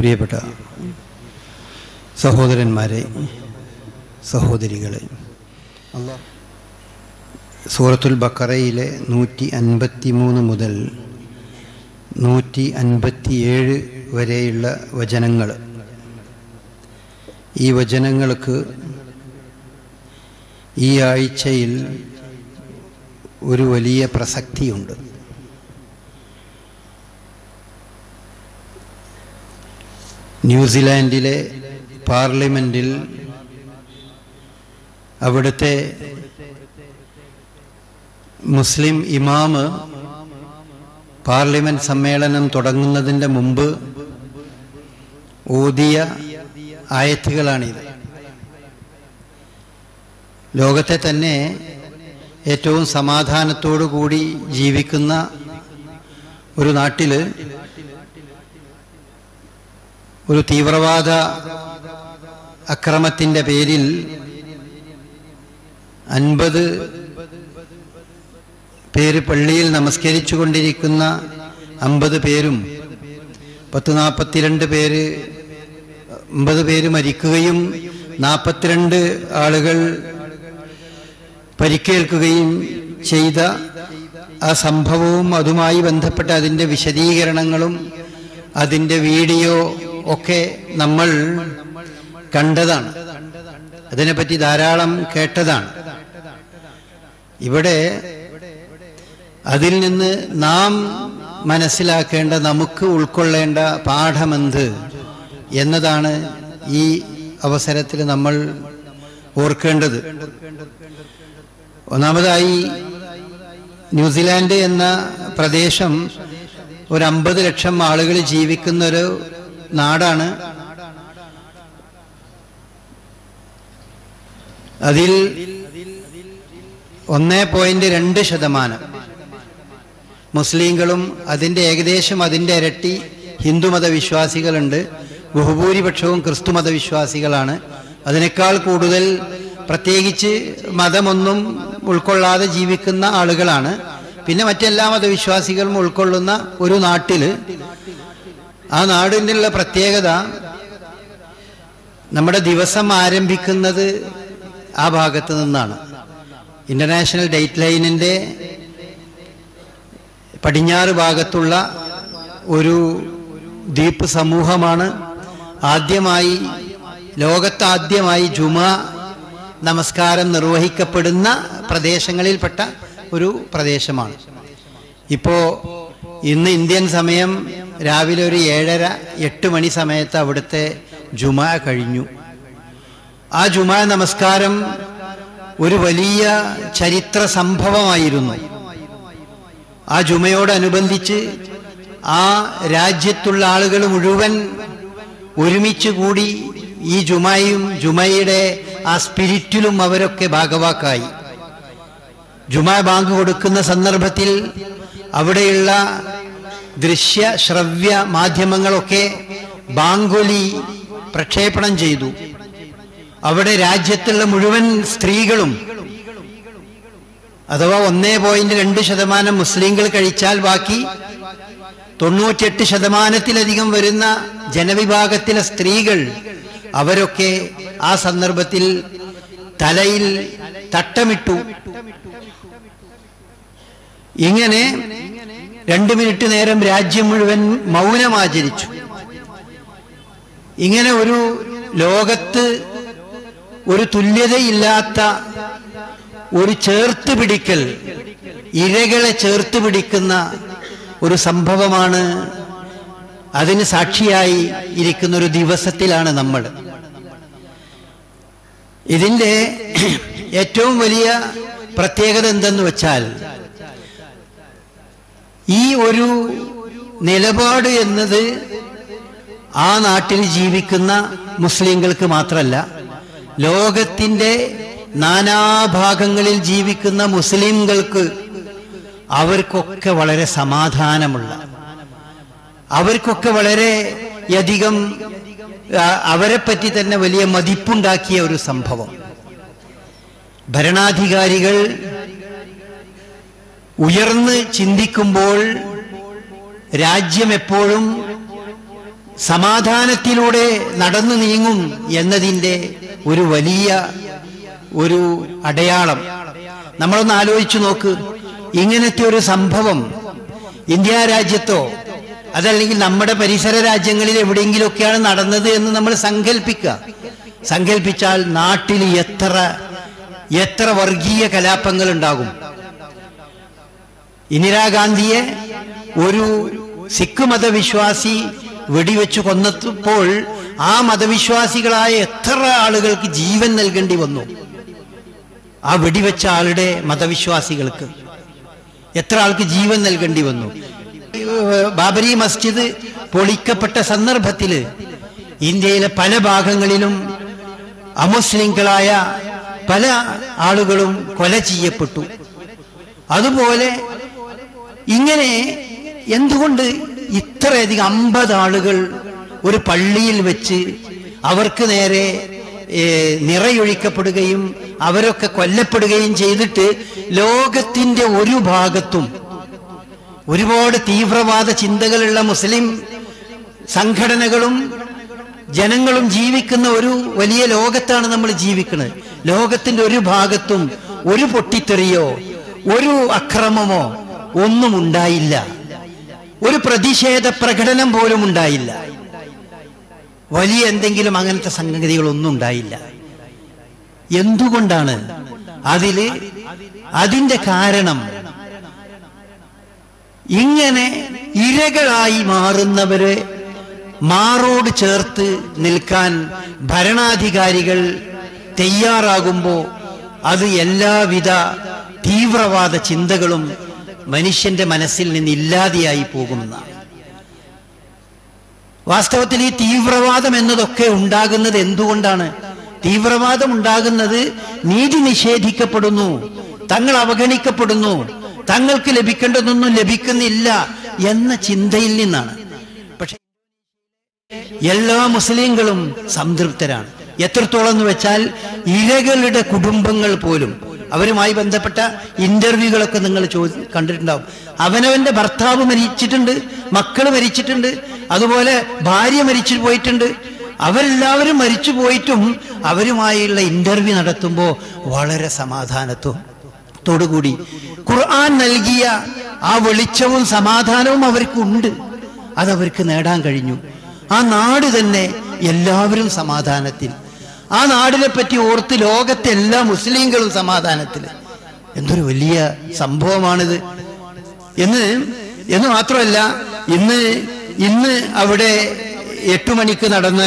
പ്രിയപ്പെട്ട സഹോദരന്മാരെ സഹോദരികളെ സൂറത്തുൽ ബക്കറയിലെ നൂറ്റി അൻപത്തി മൂന്ന് മുതൽ നൂറ്റി അൻപത്തിയേഴ് വരെയുള്ള വചനങ്ങൾ. ഈ വചനങ്ങൾക്ക് ഈ ആഴ്ചയിൽ ഒരു വലിയ പ്രസക്തിയുണ്ട്. ന്യൂസിലാൻഡിലെ പാർലമെന്റിൽ അവിടുത്തെ മുസ്ലിം ഇമാമ് പാർലമെന്റ് സമ്മേളനം തുടങ്ങുന്നതിന്റെ മുമ്പ് ഓതിയ ആയത്തുകളാണിത്. ലോകത്തെ തന്നെ ഏറ്റവും സമാധാനത്തോടു കൂടി ജീവിക്കുന്ന ഒരു നാട്ടിൽ ഒരു തീവ്രവാദ അക്രമത്തിന്റെ പേരിൽ അൻപത് പേര് പള്ളിയിൽ നമസ്കരിച്ചു കൊണ്ടിരിക്കുന്ന അമ്പത് പേരും പത്ത് നാൽപ്പത്തിരണ്ട് പേര് അമ്പത് പേര് മരിക്കുകയും നാൽപ്പത്തിരണ്ട് ആളുകൾ പരിക്കേൽക്കുകയും ചെയ്ത ആ സംഭവവും അതുമായി ബന്ധപ്പെട്ട അതിന്റെ വിശദീകരണങ്ങളും അതിന്റെ വീഡിയോ ഒക്കെ നമ്മൾ കണ്ടതാണ്. അതിനെപ്പറ്റി ധാരാളം കേട്ടതാണ്. ഇവിടെ അതിൽ നിന്ന് നാം മനസ്സിലാക്കേണ്ട നമുക്ക് ഉൾക്കൊള്ളേണ്ട പാഠമെന്ത് എന്നതാണ് ഈ അവസരത്തിൽ നമ്മൾ ഓർക്കേണ്ടത്. ഒന്നാമതായി ന്യൂസിലാൻഡ് എന്ന പ്രദേശം ഒരു അമ്പത് ലക്ഷം ആളുകൾ ജീവിക്കുന്ന ഒരു നാടാണ്. അതിൽ ഒന്നേ പോയിന്റ് രണ്ട് ശതമാനം. മുസ്ലിങ്ങളും അതിന്റെ ഏകദേശം അതിന്റെ ഇരട്ടി ഹിന്ദുമത വിശ്വാസികളുണ്ട് ബഹുഭൂരിപക്ഷവും ക്രിസ്തുമത വിശ്വാസികളാണ് അതിനേക്കാൾ കൂടുതൽ പ്രത്യേകിച്ച് മതമൊന്നും ഉൾക്കൊള്ളാതെ ജീവിക്കുന്ന ആളുകളാണ്. പിന്നെ മറ്റെല്ലാ മതവിശ്വാസികളും ഉൾക്കൊള്ളുന്ന ഒരു നാട്ടിൽ ആ നാടിനുള്ള പ്രത്യേകത നമ്മുടെ ദിവസം ആരംഭിക്കുന്നത് ആ ഭാഗത്ത് നിന്നാണ്. ഇന്റർനാഷണൽ ഡേറ്റ് ലൈനിന്റെ പടിഞ്ഞാറ് ഭാഗത്തുള്ള ഒരു ദ്വീപ് സമൂഹമാണ്. ആദ്യമായി ലോകത്താദ്യമായി ജുമ നമസ്കാരം നിർവഹിക്കപ്പെടുന്ന പ്രദേശങ്ങളിൽപ്പെട്ട ഒരു പ്രദേശമാണ്. ഇപ്പോ ഇന്ന് ഇന്ത്യൻ സമയം രാവിലെ ഒരു ഏഴര എട്ട് മണി സമയത്ത് അവിടുത്തെ ജുമ കഴിഞ്ഞു. ആ ജുമ നമസ്കാരം ഒരു വലിയ ചരിത്ര സംഭവമായിരുന്നു. ആ ജുമയോടനുബന്ധിച്ച് ആ രാജ്യത്തുള്ള ആളുകൾ മുഴുവൻ ഒരുമിച്ച് കൂടി ഈ ജുമയും ജുമയുടെ ആ സ്പിരിറ്റിലും അവരൊക്കെ ഭാഗവാക്കായി. ജുമാ ബാങ്ക് കൊടുക്കുന്ന സന്ദർഭത്തിൽ അവിടെയുള്ള ദൃശ്യ ശ്രവ്യ മാധ്യമങ്ങളൊക്കെ ബാങ്കുലി പ്രക്ഷേപണം ചെയ്തു. അവിടെ രാജ്യത്തുള്ള മുഴുവൻ സ്ത്രീകളും അഥവാ ഒന്നേ പോയിന്റ് രണ്ട് ശതമാനം മുസ്ലിങ്ങൾ കഴിച്ചാൽ ബാക്കി തൊണ്ണൂറ്റിയെട്ട് ശതമാനത്തിലധികം വരുന്ന ജനവിഭാഗത്തിലെ സ്ത്രീകൾ അവരൊക്കെ ആ സന്ദർഭത്തിൽ തലയിൽ തട്ടമിട്ടു. ഇങ്ങനെ രണ്ടു മിനിറ്റ് നേരം രാജ്യം മുഴുവൻ മൗനമാചരിച്ചു. ഇങ്ങനെ ഒരു ലോകത്ത് ഒരു തുല്യതയില്ലാത്ത ഒരു ചേർത്ത് പിടിക്കൽ ഇരകളെ ചേർത്ത് പിടിക്കുന്ന ഒരു സംഭവമാണ്. അതിന് സാക്ഷിയായി ഇരിക്കുന്ന ഒരു ദിവസത്തിലാണ് നമ്മൾ. ഇതിന്റെ ഏറ്റവും വലിയ പ്രത്യേകത എന്തെന്ന് വെച്ചാൽ ഈ ഒരു നിലപാട് എന്നത് ആ നാട്ടിൽ ജീവിക്കുന്ന മുസ്ലിങ്ങൾക്ക് മാത്രമല്ല ലോകത്തിന്റെ നാനാഭാഗങ്ങളിൽ ജീവിക്കുന്ന മുസ്ലിങ്ങൾക്ക് അവർക്കൊക്കെ വളരെ സമാധാനമുള്ള അവർക്കൊക്കെ വളരെ അധികം അവരെ പറ്റി തന്നെ വലിയ മതിപ്പുണ്ടാക്കിയ ഒരു സംഭവം. ഭരണാധികാരികൾ ഉയർന്ന് ചിന്തിക്കുമ്പോൾ രാജ്യം എപ്പോഴും സമാധാനത്തിലൂടെ നടന്നു നീങ്ങും എന്നതിന്റെ ഒരു വലിയ ഒരു അടയാളം. നമ്മളൊന്ന് ആലോചിച്ചു നോക്ക്. ഇങ്ങനത്തെ ഒരു സംഭവം ഇന്ത്യ രാജ്യത്തോ അതല്ലെങ്കിൽ നമ്മുടെ പരിസര രാജ്യങ്ങളിൽ എവിടെയെങ്കിലുമൊക്കെയാണ് നടന്നത് എന്ന് നമ്മൾ സങ്കല്പിക്കുക സങ്കല്പിച്ചാൽ നാട്ടിൽ എത്ര എത്ര വർഗീയ കലാപങ്ങൾ ഉണ്ടാകും ഇന്ദിരാഗാന്ധിയെ ഒരു സിഖ് മതവിശ്വാസി വെടിവെച്ച് കൊന്നപ്പോൾ ആ മതവിശ്വാസികളായ എത്ര ആളുകൾക്ക് ജീവൻ നൽകേണ്ടി വന്നു? ആ വെടിവെച്ച ആളുടെ മതവിശ്വാസികൾക്ക് എത്ര ആൾക്ക് ജീവൻ നൽകേണ്ടി വന്നു? ബാബരി മസ്ജിദ് പൊളിക്കപ്പെട്ട സന്ദർഭത്തിൽ ഇന്ത്യയിലെ പല ഭാഗങ്ങളിലും അമുസ്ലിങ്ങളായ പല ആളുകളും കൊല ചെയ്യപ്പെട്ടു. അതുപോലെ ഇങ്ങനെ എന്തുകൊണ്ട് ഇത്രയധികം അമ്പത് ആളുകൾ ഒരു പള്ളിയിൽ വെച്ച് അവർക്ക് നേരെ നിറയൊഴിക്കപ്പെടുകയും അവരൊക്കെ കൊല്ലപ്പെടുകയും ചെയ്തിട്ട് ലോകത്തിന്റെ ഒരു ഭാഗത്തും ഒരുപാട് തീവ്രവാദ ചിന്തകളുള്ള മുസ്ലിം സംഘടനകളും ജനങ്ങളും ജീവിക്കുന്ന ഒരു വലിയ ലോകത്താണ് നമ്മൾ ജീവിക്കുന്നത്. ലോകത്തിന്റെ ഒരു ഭാഗത്തും ഒരു പൊട്ടിത്തെറിയോ ഒരു അക്രമമോ ഒന്നും ഉണ്ടായില്ല ഒരു പ്രതിഷേധ പ്രകടനം പോലും ഉണ്ടായില്ല. വലിയ എന്തെങ്കിലും അങ്ങനത്തെ സംഗതികളൊന്നും ഉണ്ടായില്ല എന്തുകൊണ്ടാണ്? അതിൽ അതിന്റെ കാരണം ഇങ്ങനെ ഇരകളായി മാറുന്നവരെ മാറോട് ചേർത്ത് നിൽക്കാൻ ഭരണാധികാരികൾ തയ്യാറാകുമ്പോൾ അത് എല്ലാവിധ തീവ്രവാദ ചിന്തകളും മനുഷ്യന്റെ മനസ്സിൽ നിന്ന് ഇല്ലാതെയായി പോകുമെന്നാണ് വാസ്തവത്തിൽ ഈ തീവ്രവാദം എന്നതൊക്കെ ഉണ്ടാകുന്നത് എന്തുകൊണ്ടാണ്? തീവ്രവാദം ഉണ്ടാകുന്നത് നീതി നിഷേധിക്കപ്പെടുന്നു തങ്ങൾ അവഗണിക്കപ്പെടുന്നു തങ്ങൾക്ക് ലഭിക്കേണ്ടതൊന്നും ലഭിക്കുന്നില്ല എന്ന ചിന്തയിൽ നിന്നാണ്. പക്ഷെ എല്ലാ മുസ്ലിങ്ങളും സംതൃപ്തരാണ്. എത്രത്തോളം എന്ന് വെച്ചാൽ ഇരകളുടെ കുടുംബങ്ങൾ പോലും അവരുമായി ബന്ധപ്പെട്ട ഇന്റർവ്യൂകളൊക്കെ നിങ്ങൾ ചോദി കണ്ടിട്ടുണ്ടാവും. അവനവന്റെ ഭർത്താവ് മരിച്ചിട്ടുണ്ട് മക്കൾ മരിച്ചിട്ടുണ്ട് അതുപോലെ ഭാര്യ മരിച്ചു പോയിട്ടുണ്ട്. അവരെല്ലാവരും മരിച്ചു പോയിട്ടും അവരുമായുള്ള ഇന്റർവ്യൂ നടത്തുമ്പോൾ വളരെ സമാധാനത്വം ത്തോടുകൂടി. ഖുർആൻ നൽകിയ ആ വെളിച്ചവും സമാധാനവും അവർക്കുണ്ട്. അതവർക്ക് നേടാൻ കഴിഞ്ഞു. ആ നാട് തന്നെ എല്ലാവരും സമാധാനത്തിൽ ആ നാടിനെ പറ്റി ഓർത്ത് ലോകത്തെ എല്ലാ മുസ്ലിങ്ങളും സമാധാനത്തിൽ എന്തൊരു വലിയ സംഭവമാണിത്. എന്ന് എന്ന് മാത്രമല്ല ഇന്ന് ഇന്ന് അവിടെ എട്ടു മണിക്ക് നടന്ന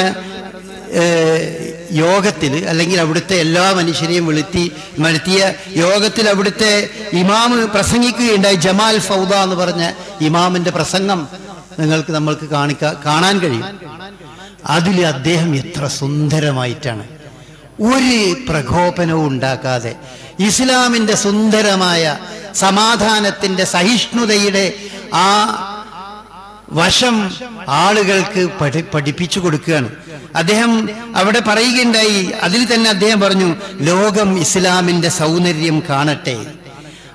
യോഗത്തിൽ അല്ലെങ്കിൽ അവിടുത്തെ എല്ലാ മനുഷ്യരെയും വിളുത്തി വരുത്തിയ യോഗത്തിൽ അവിടുത്തെ ഇമാമ് പ്രസംഗിക്കുകയുണ്ടായി ജമാൽ ഫൗദ എന്ന് പറഞ്ഞ ഇമാമിന്റെ പ്രസംഗം നിങ്ങൾക്ക് നമ്മൾക്ക് കാണിക്ക കാണാൻ കഴിയും. അതിൽ അദ്ദേഹം എത്ര സുന്ദരമായിട്ടാണ് ഒരു പ്രകോപനവും ഉണ്ടാക്കാതെ ഇസ്ലാമിന്റെ സുന്ദരമായ സമാധാനത്തിന്റെ സഹിഷ്ണുതയുടെ ആ വശം ആളുകൾക്ക് പഠി പഠിപ്പിച്ചു കൊടുക്കുകയാണ്. അദ്ദേഹം അവിടെ പറയുകയുണ്ടായി. അതിൽ തന്നെ അദ്ദേഹം പറഞ്ഞു ലോകം ഇസ്ലാമിന്റെ സൗന്ദര്യം കാണട്ടെ.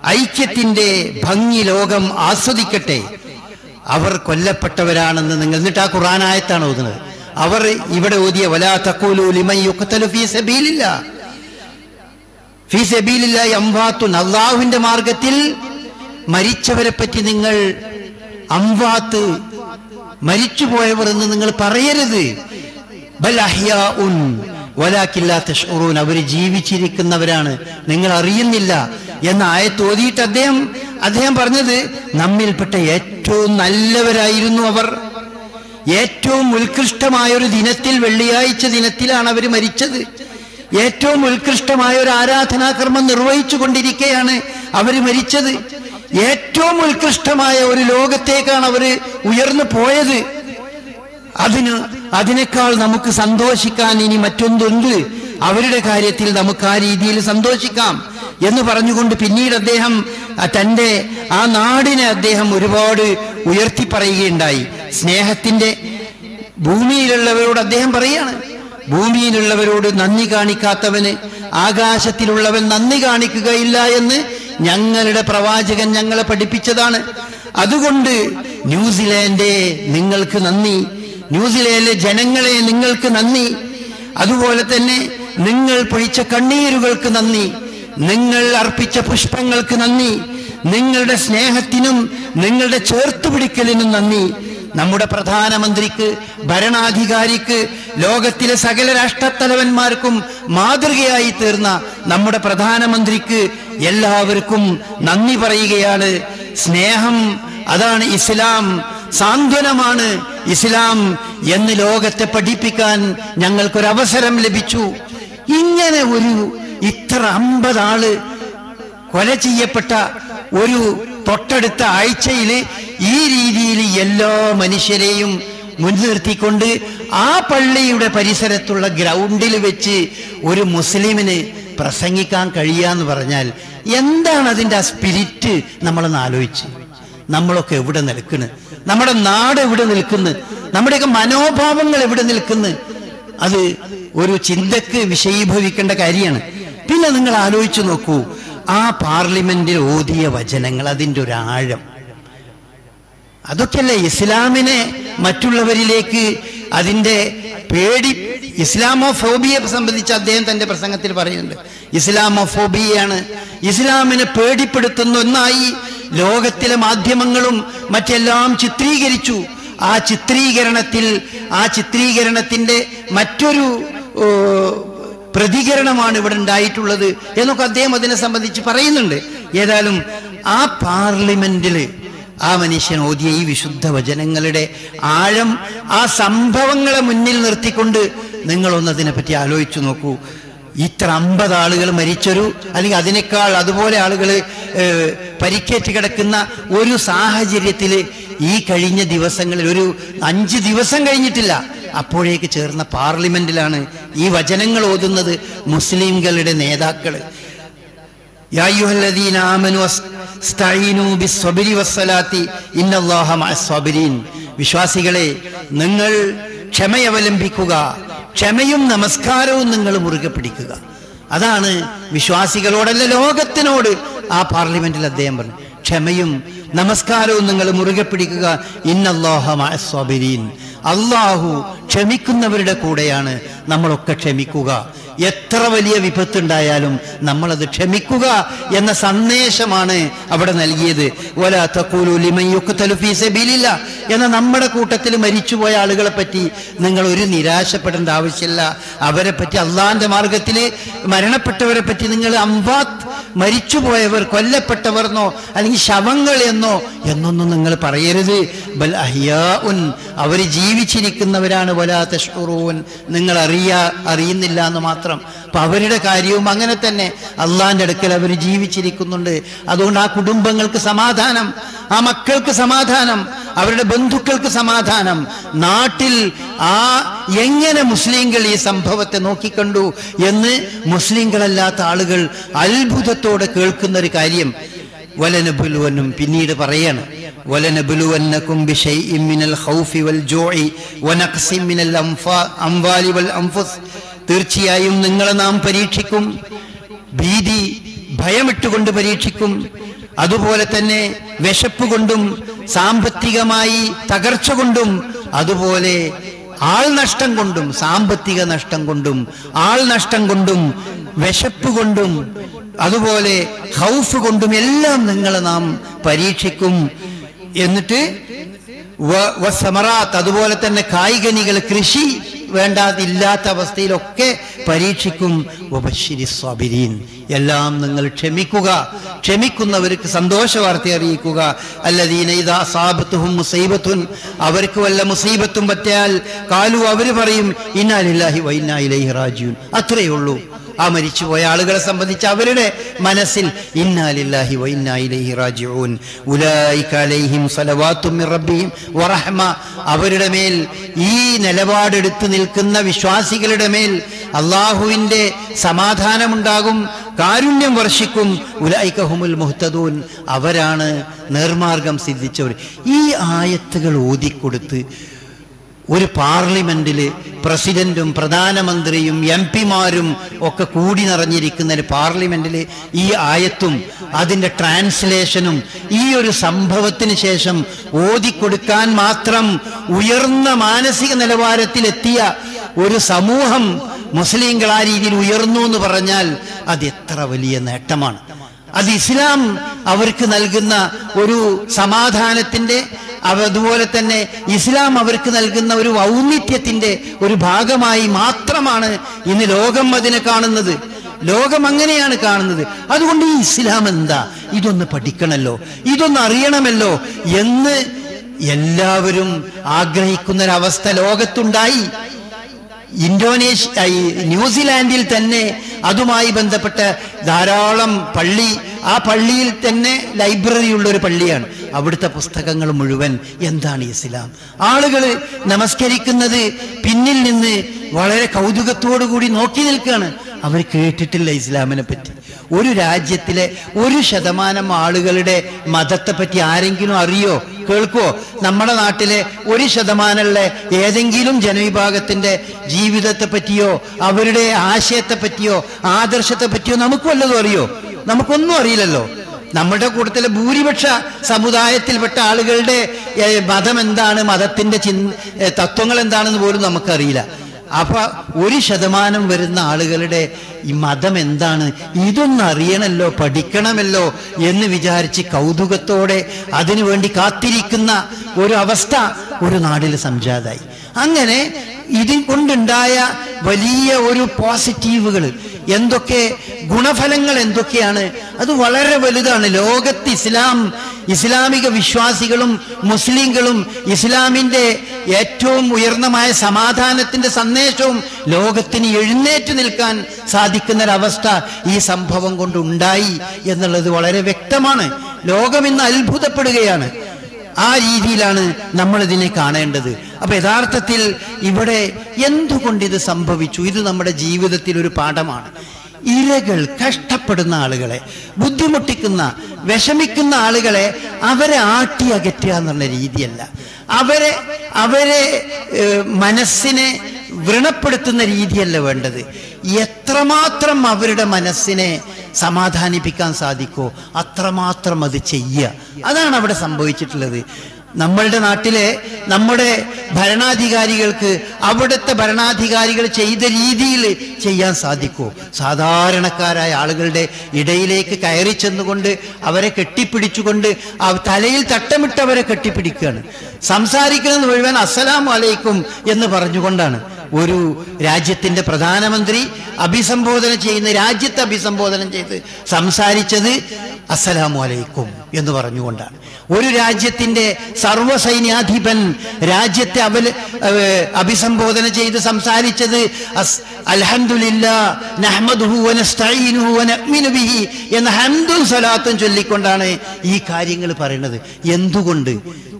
ഐക്യത്തിന്റെ ഭംഗി ലോകം ആസ്വദിക്കട്ടെ. അവർ കൊല്ലപ്പെട്ടവരാണെന്ന് നിങ്ങൾ എന്നിട്ട് ആ ഖുറാനായത്താണ് ഓതുന്നത്? അവർ ഇവിടെ ഓതിയ വലാ ഫീ ഫീ അള്ളാഹുവിന്റെ മാർഗത്തിൽ മരിച്ചവരെ പറ്റി നിങ്ങൾ അംവാത്ത് മരിച്ചുപോയവർ എന്ന് നിങ്ങൾ പറയരുത്. തഷ്ഉറൂൻ അവർ ജീവിച്ചിരിക്കുന്നവരാണ്. നിങ്ങൾ അറിയുന്നില്ല. എന്ന ആയത്ത് ഓതിയിട്ട് അദ്ദേഹം അദ്ദേഹം പറഞ്ഞത് നമ്മിൽപ്പെട്ട ഏറ്റവും നല്ലവരായിരുന്നു അവർ. ഏറ്റവും ഉത്കൃഷ്ടമായ ഒരു ദിനത്തിൽ വെള്ളിയാഴ്ച ദിനത്തിലാണ് അവർ മരിച്ചത്. ഏറ്റവും ഉത്കൃഷ്ടമായ ഒരു ആരാധനാകർമ്മം നിർവഹിച്ചു കൊണ്ടിരിക്കെയാണ് അവർ മരിച്ചത്. ഏറ്റവും ഉത്കൃഷ്ടമായ ഒരു ലോകത്തേക്കാണ് അവർ ഉയർന്നു പോയത്. അതിന് അതിനേക്കാൾ നമുക്ക് സന്തോഷിക്കാൻ ഇനി മറ്റൊന്നുണ്ട്. അവരുടെ കാര്യത്തിൽ നമുക്ക് ആ രീതിയിൽ സന്തോഷിക്കാം എന്ന് പറഞ്ഞുകൊണ്ട് പിന്നീട് അദ്ദേഹം തന്റെ ആ നാടിനെ അദ്ദേഹം ഒരുപാട് ഉയർത്തി പറയുകയുണ്ടായി. സ്നേഹത്തിന്റെ ഭൂമിയിലുള്ളവരോട് അദ്ദേഹം പറയാണ്. ഭൂമിയിലുള്ളവരോട് നന്ദി കാണിക്കാത്തവന് ആകാശത്തിലുള്ളവൻ നന്ദി കാണിക്കുകയില്ല എന്ന് ഞങ്ങളുടെ പ്രവാചകൻ ഞങ്ങളെ പഠിപ്പിച്ചതാണ്. അതുകൊണ്ട് ന്യൂസിലാൻഡേ നിങ്ങൾക്ക് നന്ദി. ന്യൂസിലാൻഡിലെ ജനങ്ങളെ നിങ്ങൾക്ക് നന്ദി. അതുപോലെ തന്നെ നിങ്ങൾ പൊഴിച്ച കണ്ണീരുകൾക്ക് നന്ദി. നിങ്ങൾ അർപ്പിച്ച പുഷ്പങ്ങൾക്ക് നന്ദി. നിങ്ങളുടെ സ്നേഹത്തിനും നിങ്ങളുടെ ചേർത്തുപിടിക്കലിനും നന്ദി. നമ്മുടെ പ്രധാനമന്ത്രിക്ക് ഭരണാധികാരിക്ക് ലോകത്തിലെ സകല രാഷ്ട്രത്തലവന്മാർക്കും മാതൃകയായി തീർന്ന നമ്മുടെ പ്രധാനമന്ത്രിക്ക് എല്ലാവർക്കും നന്ദി പറയുകയാണ്. സ്നേഹം അതാണ് ഇസ്ലാം സാന്ത്വനമാണ് ഇസ്ലാം എന്ന് ലോകത്തെ പഠിപ്പിക്കാൻ ഞങ്ങൾക്കൊരവസരം ലഭിച്ചു. ഇങ്ങനെ ഒരു ഇത്ര അമ്പതാൾ കൊല ചെയ്യപ്പെട്ട ഒരു തൊട്ടടുത്ത ആഴ്ചയിൽ ഈ രീതിയിൽ എല്ലാ മനുഷ്യരെയും മുൻനിർത്തിക്കൊണ്ട് ആ പള്ളിയുടെ പരിസരത്തുള്ള ഗ്രൗണ്ടിൽ വെച്ച് ഒരു മുസ്ലിമിന് പ്രസംഗിക്കാൻ കഴിയാന്ന് പറഞ്ഞാൽ എന്താണ് അതിന്റെ ആ സ്പിരിറ്റ് നമ്മളൊന്ന് ആലോചിച്ച്. നമ്മളൊക്കെ എവിടെ നിൽക്കുന്നു? നമ്മുടെ നാട് എവിടെ നിൽക്കുന്നു? നമ്മുടെയൊക്കെ മനോഭാവങ്ങൾ എവിടെ നിൽക്കുന്നു? അത് ഒരു ചിന്തക്ക് വിഷയീഭവിക്കേണ്ട കാര്യമാണ്. പിന്നെ നിങ്ങൾ ആലോചിച്ചു നോക്കൂ ആ പാർലമെന്റിൽ ഓതിയ വചനങ്ങൾ അതിന്റെ ഒരു ആഴം. അതൊക്കെയല്ലേ ഇസ്ലാമിനെ മറ്റുള്ളവരിലേക്ക് അതിന്റെ പേടി ഇസ്ലാമോ ഫോബിയെ സംബന്ധിച്ച് അദ്ദേഹം തന്റെ പ്രസംഗത്തിൽ പറയുന്നുണ്ട്. ഇസ്ലാമോ ഫോബിയാണ് ഇസ്ലാമിനെ പേടിപ്പെടുത്തുന്ന ഒന്നായി ലോകത്തിലെ മാധ്യമങ്ങളും മറ്റെല്ലാം ചിത്രീകരിച്ചു. ആ ചിത്രീകരണത്തിൽ ആ ചിത്രീകരണത്തിന്റെ മറ്റൊരു പ്രതികരണമാണ് ഇവിടെ ഉണ്ടായിട്ടുള്ളത് എന്നൊക്കെ അദ്ദേഹം അതിനെ സംബന്ധിച്ച് പറയുന്നുണ്ട്. ഏതായാലും ആ പാർലമെന്റിൽ ആ മനുഷ്യൻ ഓതിയ ഈ വിശുദ്ധ വചനങ്ങളുടെ ആഴം ആ സംഭവങ്ങളെ മുന്നിൽ നിർത്തിക്കൊണ്ട് നിങ്ങളൊന്നതിനെ പറ്റി ആലോചിച്ചു നോക്കൂ. ഇത്ര അമ്പത് ആളുകൾ മരിച്ചൊരു അല്ലെങ്കിൽ അതിനേക്കാൾ അതുപോലെ ആളുകൾ പരിക്കേറ്റ് കിടക്കുന്ന ഒരു സാഹചര്യത്തിൽ ഈ കഴിഞ്ഞ ദിവസങ്ങളിൽ ഒരു അഞ്ച് ദിവസം കഴിഞ്ഞിട്ടില്ല. അപ്പോഴേക്ക് ചേർന്ന പാർലമെന്റിലാണ് ഈ വചനങ്ങൾ ഓതുന്നത് മുസ്ലിംകളുടെ നേതാക്കൾ വിശ്വാസികളെ നിങ്ങൾ ക്ഷമയവലംബിക്കുക ക്ഷമയും നമസ്കാരവും നിങ്ങൾ മുറുകെ പിടിക്കുക. അതാണ് വിശ്വാസികളോടല്ല ലോകത്തിനോട് ആ പാർലമെന്റിൽ അദ്ദേഹം പറഞ്ഞു. ക്ഷമയും നമസ്കാരവും നിങ്ങൾ മുറുകെ പിടിക്കുക ഇന്നല്ലോഹമായ സ്വബിരീൻ. അള്ളാഹു ക്ഷമിക്കുന്നവരുടെ കൂടെയാണ് നമ്മളൊക്കെ ക്ഷമിക്കുക. എത്ര വലിയ വിപത്തുണ്ടായാലും നമ്മളത് ക്ഷമിക്കുക എന്ന സന്ദേശമാണ് അവിടെ നൽകിയത്. വലാ തഖൂലു ലിമൻ യുഖ്തലു ഫീ സബീലില്ല. എന്ന നമ്മുടെ കൂട്ടത്തിൽ മരിച്ചുപോയ ആളുകളെ പറ്റി നിങ്ങൾ ഒരു നിരാശപ്പെടേണ്ട ആവശ്യമില്ല. അവരെ പറ്റി അള്ളാന്റെ മാർഗത്തിൽ മരണപ്പെട്ടവരെ പറ്റി നിങ്ങൾ അംവാത്ത് മരിച്ചുപോയവർ കൊല്ലപ്പെട്ടവർ എന്നോ അല്ലെങ്കിൽ ശവങ്ങൾ എന്നോ എന്നൊന്നും നിങ്ങൾ പറയരുത്. ബൽ അവർ ജീവിച്ചിരിക്കുന്നവരാണ്. വലാ നിങ്ങൾ അറിയാ അറിയുന്നില്ല എന്ന് മാത്രം അപ്പൊ അവരുടെ കാര്യവും അങ്ങനെ തന്നെ. അള്ളാന്റെ അടുക്കൽ അവർ ജീവിച്ചിരിക്കുന്നുണ്ട്. അതുകൊണ്ട് ആ കുടുംബങ്ങൾക്ക് സമാധാനം ആ മക്കൾക്ക് സമാധാനം അവരുടെ ബന്ധുക്കൾക്ക് സമാധാനം. നാട്ടിൽ ആ എങ്ങനെ മുസ്ലിങ്ങൾ ഈ സംഭവത്തെ നോക്കിക്കണ്ടു എന്ന് മുസ്ലിങ്ങളല്ലാത്ത ആളുകൾ അത്ഭുതത്തോടെ കേൾക്കുന്ന ഒരു കാര്യം. വലനബുലുവനും പിന്നീട് പറയാണ്. ഖൗഫി വൽ ജൂഇ വനഖ്സിൻ മിനൽ അംഫാ അംവാലി വൽ അൻഫുസ് തീർച്ചയായും നിങ്ങളെ നാം പരീക്ഷിക്കും. ഭീതി ഭയമിട്ടുകൊണ്ട് പരീക്ഷിക്കും. അതുപോലെ തന്നെ വിശപ്പ് കൊണ്ടും സാമ്പത്തികമായി തകർച്ച കൊണ്ടും അതുപോലെ ആൾ നഷ്ടം കൊണ്ടും സാമ്പത്തിക നഷ്ടം കൊണ്ടും ആൾ നഷ്ടം കൊണ്ടും വിശപ്പ് കൊണ്ടും അതുപോലെ ഹൗഫ് കൊണ്ടും എല്ലാം നിങ്ങളെ നാം പരീക്ഷിക്കും. എന്നിട്ട് വസമറാത്ത് അതുപോലെ തന്നെ കായികനികൾ കൃഷി വേണ്ടാതില്ലാത്ത അവസ്ഥയിലൊക്കെ പരീക്ഷിക്കും. സ്വാബിരീൻ എല്ലാം നിങ്ങൾ ക്ഷമിക്കുക. ക്ഷമിക്കുന്നവർക്ക് സന്തോഷ വാർത്ത അറിയിക്കുക മുസൈബത്തുൻ. അവർക്ക് വല്ല മുസീബത്തും പറ്റിയാൽ കാലു അവർ പറയും ഇന്നാലില്ലാഹി വൈനായി അത്രയേ ഉള്ളൂ. ആ മരിച്ചുപോയ ആളുകളെ സംബന്ധിച്ച് അവരുടെ മനസ്സിൽ റാജിഊൻ വറഹ്മ അവരുടെ മേൽ ഈ നിലപാടെടുത്ത് നിൽക്കുന്ന വിശ്വാസികളുടെ മേൽ അള്ളാഹുവിന്റെ സമാധാനമുണ്ടാകും കാരുണ്യം വർഷിക്കും. ഉലൈകഹുമുൽ മുഹ്തദൂൻ. അവരാണ് നേർമാർഗം സിദ്ധിച്ചവർ. ഈ ആയത്തുകൾ ഓതിക്കൊടുത്ത് ഒരു പാർലമെന്റിൽ പ്രസിഡന്റും പ്രധാനമന്ത്രിയും എം പിമാരും ഒക്കെ കൂടി നിറഞ്ഞിരിക്കുന്ന ഒരു പാർലമെന്റിൽ ഈ ആയത്തും അതിന്റെ ട്രാൻസ്ലേഷനും ഈ ഒരു സംഭവത്തിന് ശേഷം ഓതിക്കൊടുക്കാൻ മാത്രം ഉയർന്ന മാനസിക നിലവാരത്തിലെത്തിയ ഒരു സമൂഹം മുസ്ലിങ്ങൾ ആ രീതിയിൽ ഉയർന്നു എന്ന് പറഞ്ഞാൽ അത് എത്ര വലിയ നേട്ടമാണ്. അത് ഇസ്ലാം അവർക്ക് നൽകുന്ന ഒരു സമാധാനത്തിന്റെ അതുപോലെ തന്നെ ഇസ്ലാം അവർക്ക് നൽകുന്ന ഒരു ഔന്നിത്യത്തിന്റെ ഒരു ഭാഗമായി മാത്രമാണ് ഇന്ന് ലോകം അതിനെ കാണുന്നത്. ലോകം അങ്ങനെയാണ് കാണുന്നത്. അതുകൊണ്ട് ഈ ഇസ്ലാം എന്താ? ഇതൊന്ന് പഠിക്കണമല്ലോ ഇതൊന്ന് അറിയണമല്ലോ എന്ന് എല്ലാവരും ആഗ്രഹിക്കുന്ന ഒരവസ്ഥ ലോകത്തുണ്ടായി. ഇന്തോനേഷ്യ ന്യൂസിലാൻഡിൽ തന്നെ അതുമായി ബന്ധപ്പെട്ട ധാരാളം പള്ളി ആ പള്ളിയിൽ തന്നെ ലൈബ്രറി ഉള്ള ഒരു പള്ളിയാണ്. അവിടുത്തെ പുസ്തകങ്ങൾ മുഴുവൻ എന്താണ് ഇസ്ലാം? ആളുകൾ നമസ്കരിക്കുന്നത് പിന്നിൽ നിന്ന് വളരെ കൗതുകത്തോടു കൂടി നോക്കി നിൽക്കുകയാണ്. അവർ കേട്ടിട്ടില്ല ഇസ്ലാമിനെ പറ്റി. ഒരു രാജ്യത്തിലെ ഒരു ശതമാനം ആളുകളുടെ മതത്തെ പറ്റി ആരെങ്കിലും അറിയോ? കേൾക്കുവോ? നമ്മുടെ നാട്ടിലെ ഒരു ശതമാനമുള്ള ഏതെങ്കിലും ജനവിഭാഗത്തിന്റെ ജീവിതത്തെ പറ്റിയോ അവരുടെ ആശയത്തെ പറ്റിയോ ആദർശത്തെ പറ്റിയോ നമുക്ക് വല്ലതും അറിയോ? നമുക്കൊന്നും അറിയില്ലല്ലോ. നമ്മുടെ കൂട്ടത്തിലെ ഭൂരിപക്ഷ സമുദായത്തിൽപ്പെട്ട ആളുകളുടെ മതം എന്താണ് മതത്തിന്റെ ചിന് തത്വങ്ങൾ എന്താണെന്ന് പോലും നമുക്കറിയില്ല. അപ്പൊ ഒരു ശതമാനം വരുന്ന ആളുകളുടെ ഈ മതം എന്താണ് ഇതൊന്നും അറിയണമല്ലോ പഠിക്കണമല്ലോ എന്ന് വിചാരിച്ച് കൗതുകത്തോടെ അതിനുവേണ്ടി കാത്തിരിക്കുന്ന ഒരു അവസ്ഥ ഒരു നാടിൽ സംജാതായി. അങ്ങനെ ഇതിൽ കൊണ്ടുണ്ടായ വലിയ ഒരു പോസിറ്റീവുകൾ എന്തൊക്കെ ഗുണഫലങ്ങൾ എന്തൊക്കെയാണ്? അത് വളരെ വലുതാണ്. ലോകത്ത് ഇസ്ലാം ഇസ്ലാമിക വിശ്വാസികളും മുസ്ലിങ്ങളും ഇസ്ലാമിന്റെ ഏറ്റവും ഉയർന്നമായ സമാധാനത്തിന്റെ സന്ദേശവും ലോകത്തിന് എഴുന്നേറ്റ് നിൽക്കാൻ സാധിക്കുന്ന ഒരവസ്ഥ ഈ സംഭവം കൊണ്ടുണ്ടായി എന്നുള്ളത് വളരെ വ്യക്തമാണ്. ലോകം ഇന്ന് അത്ഭുതപ്പെടുകയാണ്. ആ രീതിയിലാണ് നമ്മൾ ഇതിനെ കാണേണ്ടത്. അപ്പൊ യഥാർത്ഥത്തിൽ ഇവിടെ എന്തുകൊണ്ട് ഇത് സംഭവിച്ചു? ഇത് നമ്മുടെ ജീവിതത്തിൽ ഒരു പാഠമാണ്. ഇരകൾ കഷ്ടപ്പെടുന്ന ആളുകളെ ബുദ്ധിമുട്ടിക്കുന്ന വിഷമിക്കുന്ന ആളുകളെ അവരെ ആട്ടി അകറ്റുക എന്നുള്ള രീതിയല്ല. അവരെ അവരെ മനസ്സിനെ വ്രണപ്പെടുത്തുന്ന രീതിയല്ല വേണ്ടത്. എത്രമാത്രം അവരുടെ മനസ്സിനെ സമാധാനിപ്പിക്കാൻ സാധിക്കോ അത്രമാത്രം അത് ചെയ്യുക. അതാണ് അവിടെ സംഭവിച്ചിട്ടുള്ളത്. നമ്മളുടെ നാട്ടിലെ നമ്മുടെ ഭരണാധികാരികൾക്ക് അവിടുത്തെ ഭരണാധികാരികൾ ചെയ്ത രീതിയിൽ ചെയ്യാൻ സാധിക്കുമോ സാധാരണക്കാരായ ആളുകളുടെ ഇടയിലേക്ക് കയറി ചെന്നുകൊണ്ട് അവരെ കെട്ടിപ്പിടിച്ചുകൊണ്ട് തലയിൽ തട്ടമിട്ടവരെ കെട്ടിപ്പിടിക്കുകയാണ്. സംസാരിക്കുന്നത് മുഴുവൻ അസ്സലാം വലൈക്കും എന്ന് പറഞ്ഞുകൊണ്ടാണ്. ഒരു രാജ്യത്തിന്റെ പ്രധാനമന്ത്രി അഭിസംബോധന ചെയ്യുന്ന രാജ്യത്തെ അഭിസംബോധന ചെയ്ത് സംസാരിച്ചത് അസ്സലാമു അലൈക്കും എന്ന് പറഞ്ഞുകൊണ്ടാണ്. ഒരു രാജ്യത്തിന്റെ സർവസൈന്യാധിപൻ രാജ്യത്തെ അവൽ അഭിസംബോധന ചെയ്ത് സംസാരിച്ചത് എന്ന ഹംദും സലാത്തും ചൊല്ലിക്കൊണ്ടാണ് ഈ കാര്യങ്ങൾ പറയുന്നത്. എന്തുകൊണ്ട്?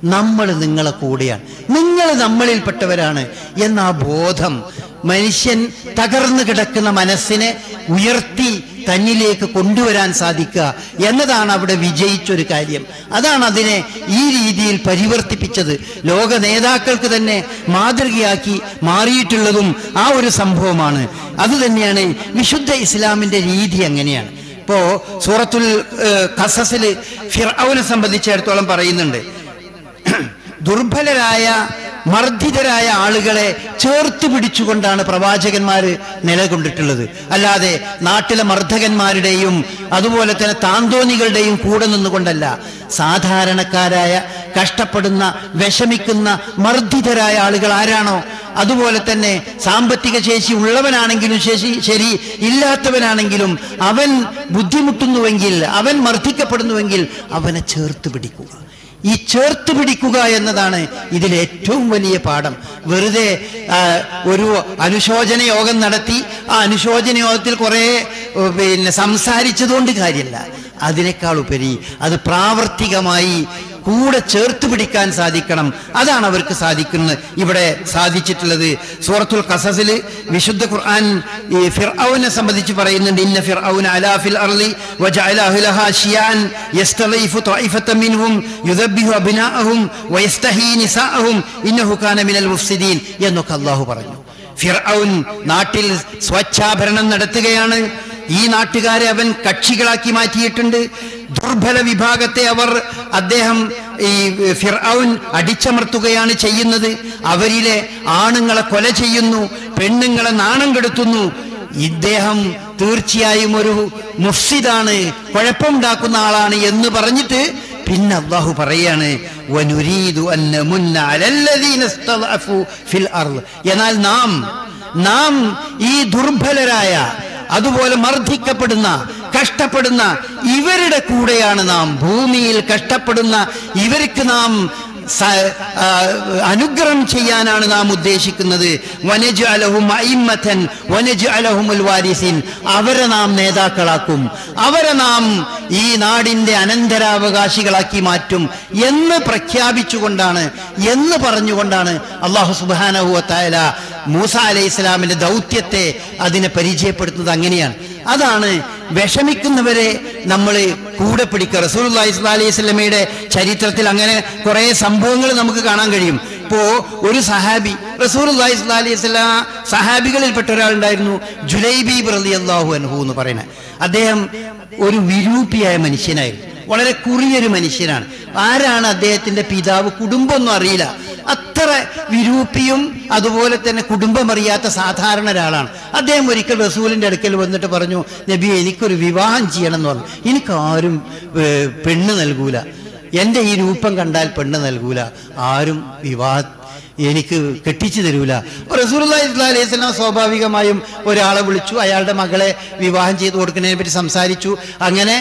നമ്മൾ നിങ്ങളെ കൂടെയാണ്. നിങ്ങൾ നമ്മളിൽപ്പെട്ടവരാണ്. എന്ന ആ ബോധം മനുഷ്യൻ തകർന്നു കിടക്കുന്ന മനസ്സിനെ ഉയർത്തി തന്നിലേക്ക് കൊണ്ടുവരാൻ സാധിക്കുക എന്നതാണ് അവിടെ വിജയിച്ചൊരു കാര്യം. അതാണ് അതിനെ ഈ രീതിയിൽ പരിവർത്തിപ്പിച്ചത്. ലോക നേതാക്കൾക്ക് തന്നെ മാതൃകയാക്കി മാറിയിട്ടുള്ളതും ആ ഒരു സംഭവമാണ്. അത് തന്നെയാണ് വിശുദ്ധ ഇസ്ലാമിന്റെ രീതി അങ്ങനെയാണ്. ഇപ്പോ സൂറത്തുൽ ഫിർ ഫിർഔനെ സംബന്ധിച്ചിടത്തോളം പറയുന്നുണ്ട്. ദുർബലരായ മർദ്ദിതരായ ആളുകളെ ചേർത്ത് പിടിച്ചുകൊണ്ടാണ് പ്രവാചകന്മാർ നിലകൊണ്ടിട്ടുള്ളത്. അല്ലാതെ നാട്ടിലെ മർദ്ദകന്മാരുടെയും അതുപോലെ തന്നെ താന്തോന്നികളുടെയും കൂടെ നിന്നുകൊണ്ടല്ല. സാധാരണക്കാരായ കഷ്ടപ്പെടുന്ന വിഷമിക്കുന്ന മർദ്ദിതരായ ആളുകൾ ആരാണോ? അതുപോലെ തന്നെ സാമ്പത്തിക ശേഷി ഉള്ളവനാണെങ്കിലും ശേഷി ശരി ഇല്ലാത്തവനാണെങ്കിലും അവൻ ബുദ്ധിമുട്ടുന്നുവെങ്കിൽ അവൻ മർദ്ദിക്കപ്പെടുന്നുവെങ്കിൽ അവനെ ചേർത്ത് പിടിക്കുക. ഈ ചേർത്ത് പിടിക്കുക എന്നതാണ് ഇതിൽ ഏറ്റവും വലിയ പാഠം. വെറുതെ ഒരു അനുശോചന യോഗം നടത്തി ആ അനുശോചന യോഗത്തിൽ കുറെ പിന്നെ സംസാരിച്ചതുകൊണ്ട് കാര്യമല്ല അതിനേക്കാൾ ഉപരി അത് പ്രാവർത്തികമായി കൂടെ ചേർത്ത് പിടിക്കാൻ സാധിക്കണം. അതാണ് അവർക്ക് സാധിക്കുന്നത്. ഇവിടെ സാധിച്ചിട്ടുള്ളത് സൂറത്തുൽ കസസിൽ വിശുദ്ധ ഖുർആൻ ഈ ഫിർഔനെ സംബന്ധിച്ച് പറയുന്നുണ്ട്. ഇന്ന ഫിർഔൻ അലാ ഫിൽ അർളി വജഅല അഹ്ലഹാ ശിയാൻ യസ്തലൈഫു ത്വഇഫത മിൻഹും യുദബ്ബിഹു അബ്നാഅഹും വയസ്തഹീ നിസാഅഹും ഇന്നഹു കാന മിനൽ മുഫ്സിദീൻ എന്നൊക്കെ അല്ലാഹു പറഞ്ഞു. ഫിർഔൻ നാട്ടിൽ സ്വച്ഛാഭരണം നടത്തുകയാണ്. ഈ നാട്ടുകാരെ അവൻ കക്ഷികളാക്കി മാറ്റിയിട്ടുണ്ട്. ദുർബല വിഭാഗത്തെ അവർ അദ്ദേഹം ഈ ഫിർഔൻ അടിച്ചമർത്തുകയാണ് ചെയ്യുന്നത്. അവരിലെ ആണുങ്ങളെ കൊല ചെയ്യുന്നു പെണ്ണുങ്ങളെ നാണം കെടുത്തുന്നു. ഇദ്ദേഹം തീർച്ചയായും ഒരു മുഫ്സിദാണ് കുഴപ്പമുണ്ടാക്കുന്ന ആളാണ് എന്ന് പറഞ്ഞിട്ട് പിന്നെ അള്ളാഹു പറയാണ് എന്നാൽ നാം നാം ഈ ദുർബലരായ അതുപോലെ മർദ്ദിക്കപ്പെടുന്ന കഷ്ടപ്പെടുന്ന ഇവരുടെ കൂടെയാണ് നാം. ഭൂമിയിൽ കഷ്ടപ്പെടുന്ന ഇവർക്ക് നാം അനുഗ്രഹം ചെയ്യാനാണ് നാം ഉദ്ദേശിക്കുന്നത്. വനജ് അലഹും അയിമ്മഥൻ വനജ് അലഹുമുൽ വാരിസിൻ അവരെ നാം നേതാക്കളാക്കും. അവരെ നാം ഈ നാടിന്റെ അനന്തരാവകാശികളാക്കി മാറ്റും എന്ന് പ്രഖ്യാപിച്ചുകൊണ്ടാണ് എന്ന് പറഞ്ഞുകൊണ്ടാണ് അള്ളാഹു സുബാനഹുഅത്തായ മൂസ അലൈഹി ഇസ്ലാമിന്റെ ദൗത്യത്തെ അതിനെ പരിചയപ്പെടുത്തുന്നത് അങ്ങനെയാണ്. അതാണ് വിഷമിക്കുന്നവരെ നമ്മൾ കൂടെ പിടിക്കുക. റസൂൽ അലൈഹി സ്വലമയുടെ ചരിത്രത്തിൽ അങ്ങനെ കുറെ സംഭവങ്ങൾ നമുക്ക് കാണാൻ കഴിയും. ഇപ്പോ ഒരു സഹാബി റസൂൽ അലൈഹി സ്വലാ സഹാബികളിൽപ്പെട്ട ഒരാളുണ്ടായിരുന്നു ജുലൈബി ബ്രലി അള്ളാഹു അൻഹു എന്ന് പറയുന്നത് അദ്ദേഹം ഒരു വിരൂപിയായ മനുഷ്യനായിരുന്നു. വളരെ കുറിയൊരു മനുഷ്യനാണ്. ആരാണ് അദ്ദേഹത്തിന്റെ പിതാവ്? കുടുംബമൊന്നും അറിയില്ല. അത്ര വിരൂപിയും അതുപോലെ തന്നെ കുടുംബമറിയാത്ത സാധാരണ ഒരാളാണ്. അദ്ദേഹം ഒരിക്കൽ റസൂലിന്റെ അടുക്കൽ വന്നിട്ട് പറഞ്ഞു നബി എനിക്കൊരു വിവാഹം ചെയ്യണം എന്ന് പറഞ്ഞു. എനിക്കാരും പെണ്ണ് നൽകൂല. എന്റെ ഈ രൂപം കണ്ടാൽ പെണ്ണ് നൽകൂല. ആരും വിവാഹ എനിക്ക് കെട്ടിച്ചു തരൂല. സ്വല്ലല്ലാഹു അലൈഹി സ്വാഭാവികമായും ഒരാളെ വിളിച്ചു അയാളുടെ മകളെ വിവാഹം ചെയ്തു കൊടുക്കുന്നതിനെ പറ്റി സംസാരിച്ചു. അങ്ങനെ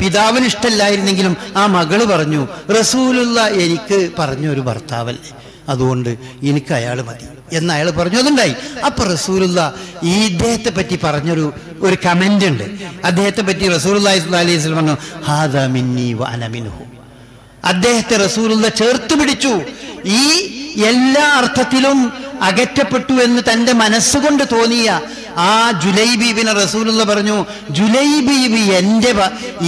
പിതാവിന് ഇഷ്ടമല്ലായിരുന്നെങ്കിലും ആ മകൾ പറഞ്ഞു റസൂലുള്ള എനിക്ക് പറഞ്ഞ ഒരു ഭർത്താവല്ലേ അതുകൊണ്ട് എനിക്ക് അയാൾ മതി. എന്ന് അയാൾ പറഞ്ഞു അതുണ്ടായി. അപ്പൊ റസൂലുള്ള ഈ ഇദ്ദേഹത്തെ പറ്റി പറഞ്ഞൊരു ഒരു കമന്റ് ഉണ്ട്. അദ്ദേഹത്തെ പറ്റി സ്വല്ലല്ലാഹു അലൈഹി പറഞ്ഞു ഹാദാ അദ്ദേഹത്തെ റസൂലുള്ള ചേർത്ത് പിടിച്ചു. ഈ എല്ലാ അർത്ഥത്തിലും അകറ്റപ്പെട്ടു എന്ന് തന്റെ മനസ്സുകൊണ്ട് തോന്നിയ ആ ജുലൈബീബിനെ റസൂലുള്ള പറഞ്ഞു ജുലൈബീബി എന്റെ ഭ-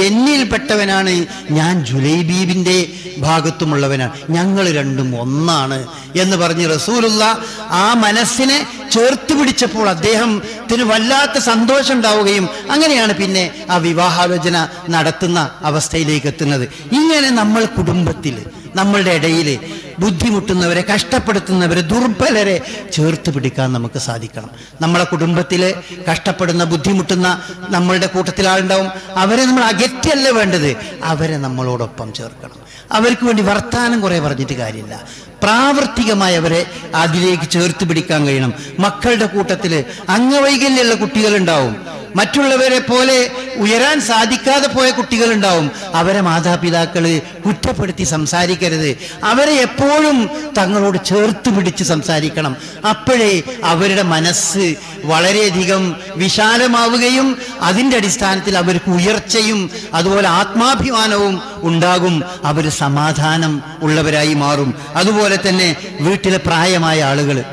എന്നിൽപ്പെട്ടവനാണ്. ഞാൻ ജുലൈബീബിന്റെ ഭാഗത്തുമുള്ളവനാണ്. ഞങ്ങൾ രണ്ടും ഒന്നാണ്. എന്ന് പറഞ്ഞ് റസൂലുള്ള ആ മനസ്സിനെ ചേർത്ത് പിടിച്ചപ്പോൾ അദ്ദേഹത്തിന് വല്ലാത്ത സന്തോഷം ഉണ്ടാവുകയും അങ്ങനെയാണ് പിന്നെ ആ വിവാഹാലോചന നടത്തുന്ന അവസ്ഥയിലേക്ക് എത്തുന്നത്. ഇങ്ങനെ നമ്മൾ കുടുംബത്തിൽ നമ്മളുടെ ഇടയിൽ ബുദ്ധിമുട്ടുന്നവരെ കഷ്ടപ്പെടുത്തുന്നവരെ ദുർബലരെ ചേർത്ത് പിടിക്കാൻ നമുക്ക് സാധിക്കണം. നമ്മളെ കുടുംബത്തിൽ കഷ്ടപ്പെടുന്ന ബുദ്ധിമുട്ടുന്ന നമ്മളുടെ കൂട്ടത്തിൽ ആളുണ്ടാവും. അവരെ നമ്മൾ അകറ്റല്ല വേണ്ടത്. അവരെ നമ്മളോടൊപ്പം ചേർക്കണം. അവർക്ക് വേണ്ടി വർത്താനം കുറേ പറഞ്ഞിട്ട് കാര്യമില്ല. പ്രാവർത്തികമായി അവരെ അതിലേക്ക് ചേർത്ത് പിടിക്കാൻ കഴിയണം. മക്കളുടെ കൂട്ടത്തിൽ അംഗവൈകല്യമുള്ള കുട്ടികളുണ്ടാവും. മറ്റുള്ളവരെ പോലെ ഉയരാൻ സാധിക്കാതെ പോയ കുട്ടികളുണ്ടാവും. അവരെ മാതാപിതാക്കൾ കുറ്റപ്പെടുത്തി സംസാരിക്കരുത്. അവരെ എപ്പോഴും തങ്ങളോട് ചേർത്ത് പിടിച്ച് സംസാരിക്കണം. അപ്പോഴേ അവരുടെ മനസ്സ് വളരെയധികം വിശാലമാവുകയും അതിന്റെ അടിസ്ഥാനത്തിൽ അവർക്ക് ഉയർച്ചയും അതുപോലെ ആത്മാഭിമാനവും ഉണ്ടാകും. അവർ സമാധാനം ഉള്ളവരായി മാറും. അതുപോലെ തന്നെ വീട്ടിലെ പ്രായമായ ആളുകൾ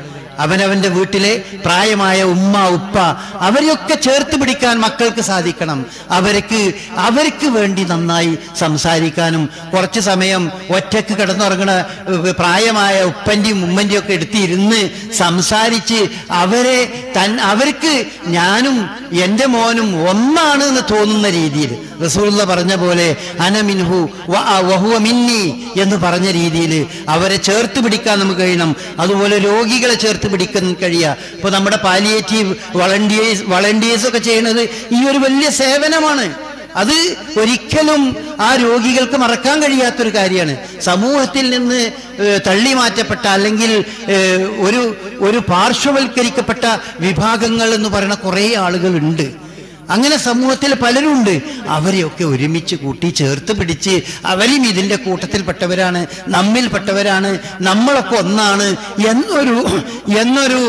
അവനവന്റെ വീട്ടിലെ പ്രായമായ ഉമ്മ ഉപ്പ അവരെയൊക്കെ ചേർത്ത് പിടിക്കാൻ മക്കൾക്ക് സാധിക്കണം. അവർക്ക് അവർക്ക് വേണ്ടി നന്നായി സംസാരിക്കാനും കുറച്ച് സമയം ഒറ്റയ്ക്ക് കിടന്നുറങ്ങണ പ്രായമായ ഉപ്പന്റെയും ഉമ്മന്റെയും ഒക്കെ എടുത്തിരുന്ന് സംസാരിച്ച് അവരെ തൻ അവർക്ക് ഞാനും എന്റെ മോനും ഒന്നാണ് എന്ന് തോന്നുന്ന രീതിയിൽ. റസൂള്ള പറഞ്ഞ പോലെ അനമിൻഹു വഹുവ മിന്നി എന്ന് പറഞ്ഞ രീതിയിൽ അവരെ ചേർത്ത് പിടിക്കാൻ നമുക്ക് കഴിയണം. അതുപോലെ രോഗികളെ ചേർത്ത് പിടിക്കാൻ കഴിയുക ഇപ്പൊ നമ്മുടെ പാലിയേറ്റീവ് വളണ്ടിയേഴ്സ് വളണ്ടിയേഴ്സ് ഒക്കെ ചെയ്യുന്നത് ഈ ഒരു വലിയ സേവനമാണ്. അത് ഒരിക്കലും ആ രോഗികൾക്ക് മറക്കാൻ കഴിയാത്തൊരു കാര്യമാണ്. സമൂഹത്തിൽ നിന്ന് തള്ളി മാറ്റപ്പെട്ട അല്ലെങ്കിൽ ഒരു ഒരു പാർശ്വവൽക്കരിക്കപ്പെട്ട വിഭാഗങ്ങൾ എന്ന് പറയുന്ന കുറേ ആളുകളുണ്ട്. അങ്ങനെ സമൂഹത്തിൽ പലരുണ്ട്. അവരെയൊക്കെ ഒരുമിച്ച് കൂട്ടി ചേർത്ത് പിടിച്ച് അവരും ഇതിന്റെ കൂട്ടത്തിൽപ്പെട്ടവരാണ് നമ്മിൽപ്പെട്ടവരാണ് നമ്മളൊക്കെ ഒന്നാണ് എന്നൊരു എന്നൊരു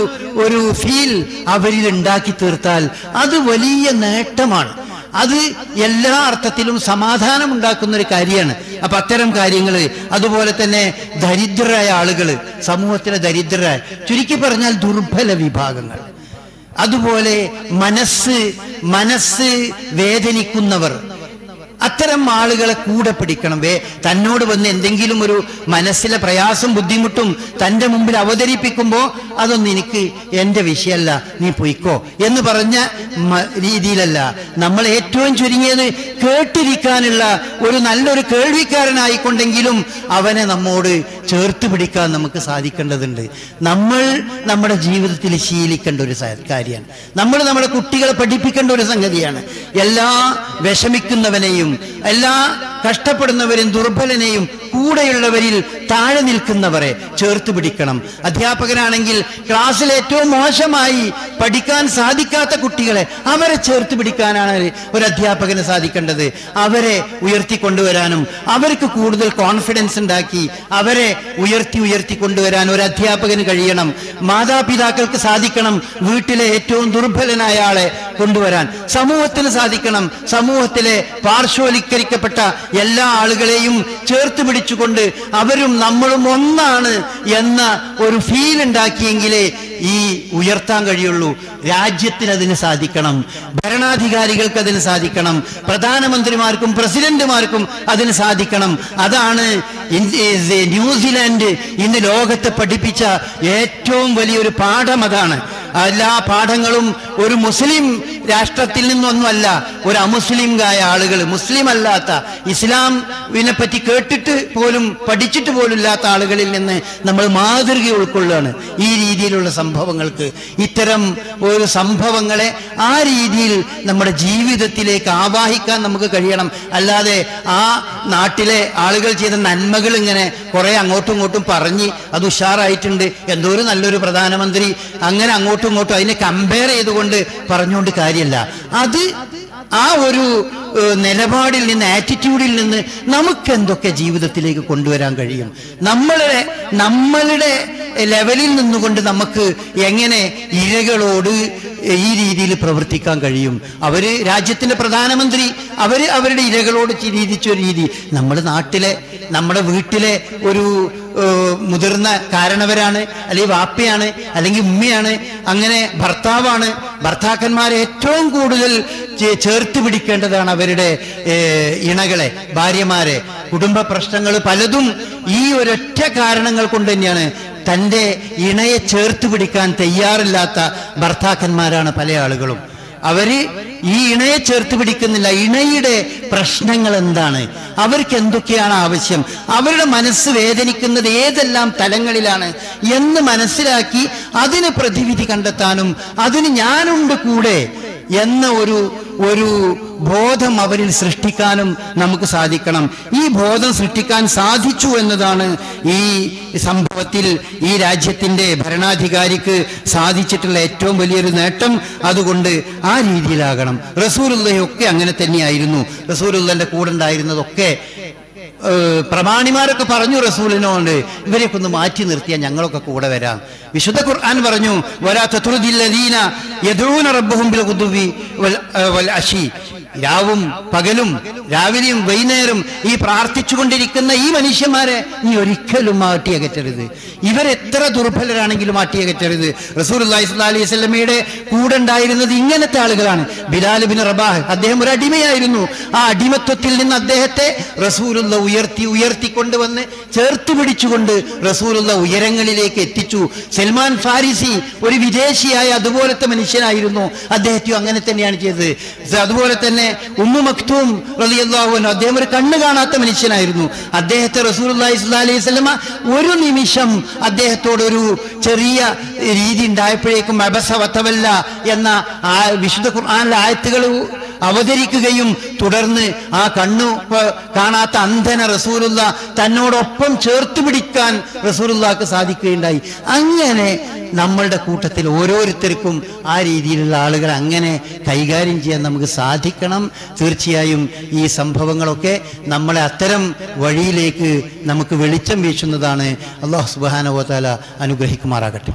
ഒരു ഫീൽ അവരിൽ ഉണ്ടാക്കി തീർത്താൽ അത് വലിയ നേട്ടമാണ്. അത് എല്ലാ അർത്ഥത്തിലും സമാധാനം ഉണ്ടാക്കുന്ന ഒരു കാര്യമാണ്. അപ്പൊ അത്തരം കാര്യങ്ങൾ അതുപോലെ തന്നെ ദരിദ്രരായ ആളുകൾ സമൂഹത്തിലെ ദരിദ്രരായ ചുരുക്കി പറഞ്ഞാൽ ദുർബല വിഭാഗങ്ങൾ. അതുപോലെ മനസ്സ് മനസ്സ് വേദനിക്കുന്നവർ. അത്തരം ആളുകളെ കൂടെ പിടിക്കണം. വേ തന്നോട് വന്ന് എന്തെങ്കിലും ഒരു മനസ്സിലെ പ്രയാസം ബുദ്ധിമുട്ടും തന്റെ മുമ്പിൽ അവതരിപ്പിക്കുമ്പോൾ അതൊന്നും എനിക്ക് എന്റെ വിഷയമല്ല നീ പൊയ്ക്കോ എന്ന് പറഞ്ഞ രീതിയിലല്ല. നമ്മൾ ഏറ്റവും ചുരുങ്ങിയത് കേട്ടിരിക്കാനുള്ള ഒരു നല്ലൊരു കേൾവിക്കാരനായിക്കൊണ്ടെങ്കിലും അവനെ നമ്മോട് ചേർത്ത് പിടിക്കാൻ നമുക്ക് സാധിക്കേണ്ടതുണ്ട്. നമ്മൾ നമ്മുടെ ജീവിതത്തിൽ ശീലിക്കേണ്ട ഒരു കാര്യമാണ്. നമ്മൾ നമ്മുടെ കുട്ടികളെ പഠിപ്പിക്കേണ്ട ഒരു സംഗതിയാണ്. എല്ലാ വിഷമിക്കുന്നവനെയും എല്ലാ കഷ്ടപ്പെടുന്നവരും ദുർബലനെയും കൂടെയുള്ളവരിൽ താഴെ നിൽക്കുന്നവരെ ചേർത്ത് പിടിക്കണം. അധ്യാപകനാണെങ്കിൽ ക്ലാസ്സിൽ ഏറ്റവും മോശമായി പഠിക്കാൻ സാധിക്കാത്ത കുട്ടികളെ അവരെ ചേർത്ത് പിടിക്കാനാണ് ഒരു അധ്യാപകന് സാധിക്കേണ്ടത്. അവരെ ഉയർത്തി കൊണ്ടുവരാനും അവർക്ക് കൂടുതൽ കോൺഫിഡൻസ് ഉണ്ടാക്കി അവരെ ഉയർത്തി ഉയർത്തി കൊണ്ടുവരാൻ ഒരു അധ്യാപകന് കഴിയണം. മാതാപിതാക്കൾക്ക് സാധിക്കണം വീട്ടിലെ ഏറ്റവും ദുർബലനായ ആളെ കൊണ്ടുവരാൻ. സമൂഹത്തിന് സാധിക്കണം. സമൂഹത്തിലെ പാർശ്വവൽക്കരിക്കപ്പെട്ട എല്ലാ ആളുകളെയും ചേർത്ത് പിടിച്ചുകൊണ്ട് അവരും നമ്മളും ഒന്നാണ് എന്ന ഒരു ഫീൽ ഉണ്ടാക്കിയെങ്കിലേ ഈ ഉയർത്താൻ കഴിയുള്ളൂ. രാജ്യത്തിന് അതിന് സാധിക്കണം. ഭരണാധികാരികൾക്ക് അതിന് സാധിക്കണം. പ്രധാനമന്ത്രിമാർക്കും പ്രസിഡന്റുമാർക്കും അതിന് സാധിക്കണം. അതാണ് ന്യൂസിലാൻഡ് ഇന്ന് ലോകത്തെ പഠിപ്പിച്ച ഏറ്റവും വലിയൊരു പാഠം അതാണ്. എല്ലാ പാഠങ്ങളും ഒരു മുസ്ലിം രാഷ്ട്രത്തിൽ നിന്നൊന്നുമല്ല ഒരു അമുസ്ലിംകായ ആളുകൾ മുസ്ലിം അല്ലാത്ത ഇസ്ലാമിനെ പറ്റി കേട്ടിട്ട് പോലും പഠിച്ചിട്ട് പോലും ഇല്ലാത്ത ആളുകളിൽ നിന്ന് നമ്മൾ മാതൃക ഉൾക്കൊള്ളുകയാണ്. ഈ രീതിയിലുള്ള സംഭവങ്ങൾക്ക്. ഇത്തരം ഒരു സംഭവങ്ങളെ ആ രീതിയിൽ നമ്മുടെ ജീവിതത്തിലേക്ക് ആവാഹിക്കാൻ നമുക്ക് കഴിയണം. അല്ലാതെ ആ നാട്ടിലെ ആളുകൾ ചെയ്ത നന്മകൾ ഇങ്ങനെ കുറെ അങ്ങോട്ടും ഇങ്ങോട്ടും പറഞ്ഞ് അത് ഉഷാറായിട്ടുണ്ട്. എന്തോ ഒരു നല്ലൊരു പ്രധാനമന്ത്രി അങ്ങനെ അങ്ങോട്ടും ഇങ്ങോട്ടും അതിനെ കമ്പയർ ചെയ്തുകൊണ്ട് പറഞ്ഞുകൊണ്ട് കാര്യമല്ല അത് ആ ഒരു നിലപാടിൽ നിന്ന് ആറ്റിറ്റ്യൂഡിൽ നിന്ന് നമുക്ക് എന്തൊക്കെ ജീവിതത്തിലേക്ക് കൊണ്ടുവരാൻ കഴിയും? നമ്മളെ നമ്മളുടെ ലെവലിൽ നിന്നുകൊണ്ട് നമുക്ക് എങ്ങനെ ഇരകളോട് ഈ രീതിയിൽ പ്രവർത്തിക്കാൻ കഴിയും? അവർ രാജ്യത്തിന്റെ പ്രധാനമന്ത്രി അവർ അവരുടെ ഇരകളോട് ചിരിച്ച ഒരു രീതി. നമ്മുടെ നാട്ടിലെ നമ്മുടെ വീട്ടിലെ ഒരു മുതിർന്ന കാരണവരാണ് അല്ലെങ്കിൽ വാപ്പയാണ് അല്ലെങ്കിൽ ഉമ്മയാണ് അങ്ങനെ ഭർത്താവാണ്. ഭർത്താക്കന്മാരെ ഏറ്റവും കൂടുതൽ ചേർത്ത് പിടിക്കേണ്ടതാണ് അവരുടെ ഏഹ്, ഇണകളെ ഭാര്യമാരെ. കുടുംബ പ്രശ്നങ്ങൾ പലതും ഈ ഒരൊറ്റ കാരണങ്ങൾ കൊണ്ട് തന്നെയാണ് തന്റെ ഇണയെ ചേർത്ത് പിടിക്കാൻ തയ്യാറില്ലാത്ത ഭർത്താക്കന്മാരാണ് പല ആളുകളും. അവർ ഈ ഇണയെ ചേർത്ത് പിടിക്കുന്നില്ല. ഇണയുടെ പ്രശ്നങ്ങൾ എന്താണ്? അവർക്ക് എന്തൊക്കെയാണ് ആവശ്യം? അവരുടെ മനസ്സ് വേദനിക്കുന്നത് ഏതെല്ലാം തലങ്ങളിലാണ് എന്ന് മനസ്സിലാക്കി അതിന് പ്രതിവിധി കണ്ടെത്താനും അതിന് ഞാനുണ്ട് കൂടെ എന്ന ഒരു ഒരു ബോധം അവരിൽ സൃഷ്ടിക്കാനും നമുക്ക് സാധിക്കണം. ഈ ബോധം സൃഷ്ടിക്കാൻ സാധിച്ചു എന്നതാണ് ഈ സംഭവത്തിൽ ഈ രാജ്യത്തിന്റെ ഭരണാധികാരിക്ക് സാധിച്ചിട്ടുള്ള ഏറ്റവും വലിയൊരു നേട്ടം അതുകൊണ്ട് ആ രീതിയിലാകണം. റസൂറുള്ളയൊക്കെ അങ്ങനെ തന്നെയായിരുന്നു. റസൂലുള്ളന്റെ കൂടെ ഉണ്ടായിരുന്നതൊക്കെ പ്രമാണിമാരൊക്കെ പറഞ്ഞു റസൂലിനോണ്ട് ഇവരെയൊക്കെ ഒന്ന് മാറ്റി നിർത്തിയാൽ ഞങ്ങളൊക്കെ കൂടെ വരാം. വിശുദ്ധ ഖുർആൻ പറഞ്ഞു വരാ തത്രുദില്ലദീന യദൂന റബ്ബഹും രാവും പകലും രാവിലെയും വൈകുന്നേരം ഈ പ്രാർത്ഥിച്ചുകൊണ്ടിരിക്കുന്ന ഈ മനുഷ്യന്മാരെ നീ ഒരിക്കലും മാറ്റിയകറ്റരുത്. ഇവരെത്ര ദുർബലരാണെങ്കിലും മാറ്റിയകറ്റരുത്. റസൂർ അലൈഹി സ്വലമയുടെ കൂടെ ഉണ്ടായിരുന്നത് ഇങ്ങനത്തെ ആളുകളാണ്. ബിലാൽ ബിൻ റബാഹ് അദ്ദേഹം ഒരു അടിമയായിരുന്നു. ആ അടിമത്വത്തിൽ നിന്ന് അദ്ദേഹത്തെ റസൂലുള്ള ഉയർത്തി ഉയർത്തി കൊണ്ടുവന്ന് ചേർത്ത് പിടിച്ചുകൊണ്ട് റസൂലുള്ള ഉയരങ്ങളിലേക്ക് എത്തിച്ചു. സൽമാൻ ഫാരിസി ഒരു വിദേശിയായ അതുപോലത്തെ മനുഷ്യനായിരുന്നു. അദ്ദേഹത്തെയും അങ്ങനെ തന്നെയാണ് ചെയ്തത്. അതുപോലെ തന്നെ ഉമ്മു മക്തൂം റളിയല്ലാഹു അൻഹു. അദ്ദേഹം ഒരു കണ്ണ് കാണാത്ത മനുഷ്യനായിരുന്നു. അദ്ദേഹത്തെ സ്വല്ലല്ലാഹി അലൈഹി വസല്ലമ ഒരു നിമിഷം അദ്ദേഹത്തോട് ഒരു ചെറിയ രീതി ഉണ്ടായപ്പോഴേക്കും അബസവത്തവല്ല എന്ന വിശുദ്ധ ഖുർആനിലെ ആയത്തുകൾ അവതരിക്കുകയും തുടർന്ന് ആ കണ്ണു കാണാത്ത അന്ധന റസൂലുള്ള തന്നോടൊപ്പം ചേർത്ത് പിടിക്കാൻ റസൂലുള്ളാക്ക് സാധിക്കുകയുണ്ടായി. അങ്ങനെ നമ്മളുടെ കൂട്ടത്തിൽ ഓരോരുത്തർക്കും ആ രീതിയിലുള്ള ആളുകൾ അങ്ങനെ കൈകാര്യം ചെയ്യാൻ നമുക്ക് സാധിക്കണം. തീർച്ചയായും ഈ സംഭവങ്ങളൊക്കെ നമ്മളെ അത്തരം വഴിയിലേക്ക് നമുക്ക് വെളിച്ചം വീശുന്നതാണ്. അള്ളാഹു സുബാനുവതാല അനുഗ്രഹിക്കുമാറാകട്ടെ.